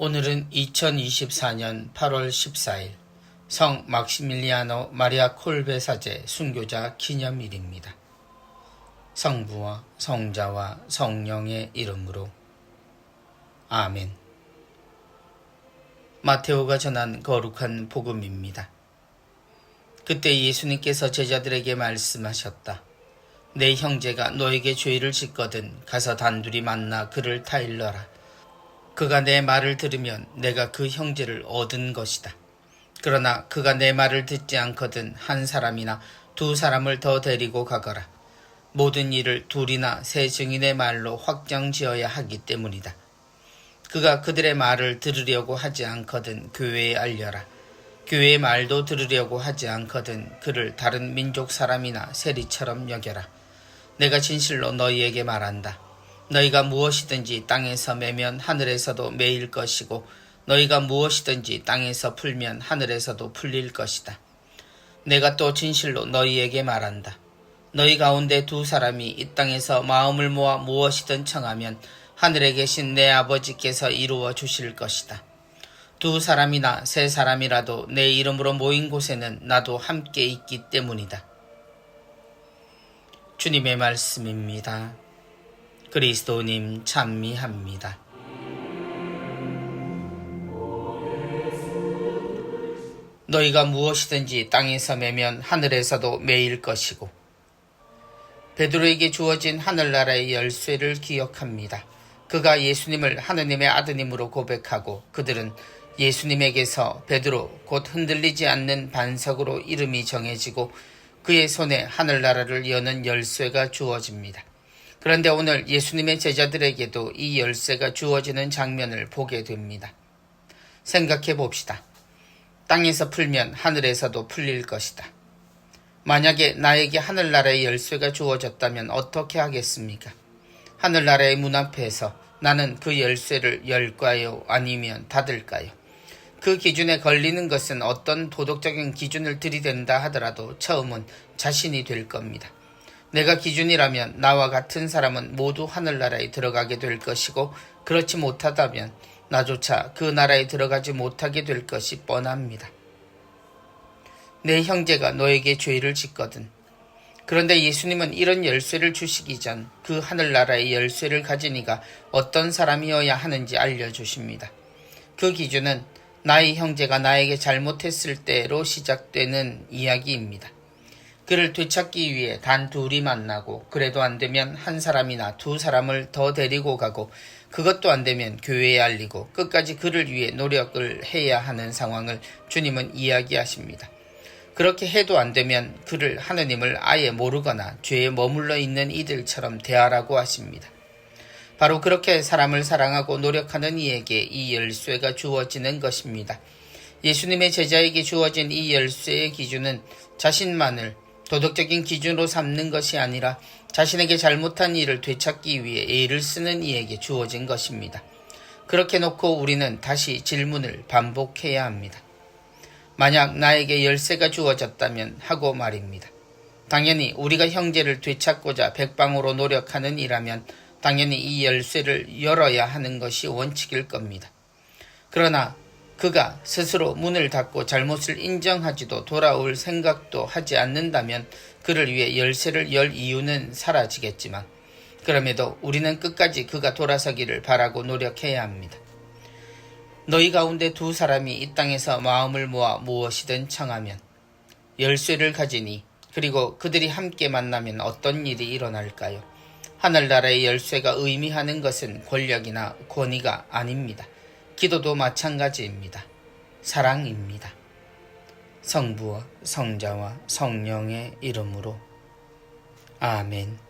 오늘은 2024년 8월 14일 성 막시밀리아노 마리아 콜베 사제 순교자 기념일입니다. 성부와 성자와 성령의 이름으로 아멘. 마테오가 전한 거룩한 복음입니다. 그때 예수님께서 제자들에게 말씀하셨다. 내 형제가 너에게 죄를 짓거든 가서 단둘이 만나 그를 타일러라. 그가 내 말을 들으면 내가 그 형제를 얻은 것이다. 그러나 그가 내 말을 듣지 않거든 한 사람이나 두 사람을 더 데리고 가거라. 모든 일을 둘이나 세 증인의 말로 확정지어야 하기 때문이다. 그가 그들의 말을 들으려고 하지 않거든 교회에 알려라. 교회의 말도 들으려고 하지 않거든 그를 다른 민족 사람이나 세리처럼 여겨라. 내가 진실로 너희에게 말한다. 너희가 무엇이든지 땅에서 매면 하늘에서도 매일 것이고 너희가 무엇이든지 땅에서 풀면 하늘에서도 풀릴 것이다. 내가 또 진실로 너희에게 말한다. 너희 가운데 두 사람이 이 땅에서 마음을 모아 무엇이든 청하면 하늘에 계신 내 아버지께서 이루어 주실 것이다. 두 사람이나 세 사람이라도 내 이름으로 모인 곳에는 나도 함께 있기 때문이다. 주님의 말씀입니다. 그리스도님 찬미합니다. 너희가 무엇이든지 땅에서 매면 하늘에서도 매일 것이고 베드로에게 주어진 하늘나라의 열쇠를 기억합니다. 그가 예수님을 하느님의 아드님으로 고백하고 그들은 예수님에게서 베드로 곧 흔들리지 않는 반석으로 이름이 정해지고 그의 손에 하늘나라를 여는 열쇠가 주어집니다. 그런데 오늘 예수님의 제자들에게도 이 열쇠가 주어지는 장면을 보게 됩니다. 생각해 봅시다. 땅에서 풀면 하늘에서도 풀릴 것이다. 만약에 나에게 하늘나라의 열쇠가 주어졌다면 어떻게 하겠습니까? 하늘나라의 문 앞에서 나는 그 열쇠를 열까요? 아니면 닫을까요? 그 기준에 걸리는 것은 어떤 도덕적인 기준을 들이댄다 하더라도 처음은 자신이 될 겁니다. 내가 기준이라면 나와 같은 사람은 모두 하늘나라에 들어가게 될 것이고 그렇지 못하다면 나조차 그 나라에 들어가지 못하게 될 것이 뻔합니다. 내 형제가 너에게 죄를 짓거든. 그런데 예수님은 이런 열쇠를 주시기 전 그 하늘나라의 열쇠를 가진 이가 어떤 사람이어야 하는지 알려주십니다. 그 기준은 나의 형제가 나에게 잘못했을 때로 시작되는 이야기입니다. 그를 되찾기 위해 단 둘이 만나고 그래도 안 되면 한 사람이나 두 사람을 더 데리고 가고 그것도 안 되면 교회에 알리고 끝까지 그를 위해 노력을 해야 하는 상황을 주님은 이야기하십니다. 그렇게 해도 안 되면 그를 하느님을 아예 모르거나 죄에 머물러 있는 이들처럼 대하라고 하십니다. 바로 그렇게 사람을 사랑하고 노력하는 이에게 이 열쇠가 주어지는 것입니다. 예수님의 제자에게 주어진 이 열쇠의 기준은 자신만을 도덕적인 기준으로 삼는 것이 아니라 자신에게 잘못한 일을 되찾기 위해 애를 쓰는 이에게 주어진 것입니다. 그렇게 놓고 우리는 다시 질문을 반복해야 합니다. 만약 나에게 열쇠가 주어졌다면 하고 말입니다. 당연히 우리가 형제를 되찾고자 백방으로 노력하는 이라면 당연히 이 열쇠를 열어야 하는 것이 원칙일 겁니다. 그러나 그가 스스로 문을 닫고 잘못을 인정하지도 돌아올 생각도 하지 않는다면 그를 위해 열쇠를 열 이유는 사라지겠지만 그럼에도 우리는 끝까지 그가 돌아서기를 바라고 노력해야 합니다. 너희 가운데 두 사람이 이 땅에서 마음을 모아 무엇이든 청하면 열쇠를 가지니 그리고 그들이 함께 만나면 어떤 일이 일어날까요? 하늘나라의 열쇠가 의미하는 것은 권력이나 권위가 아닙니다. 기도도 마찬가지입니다. 사랑입니다. 성부와 성자와 성령의 이름으로 아멘.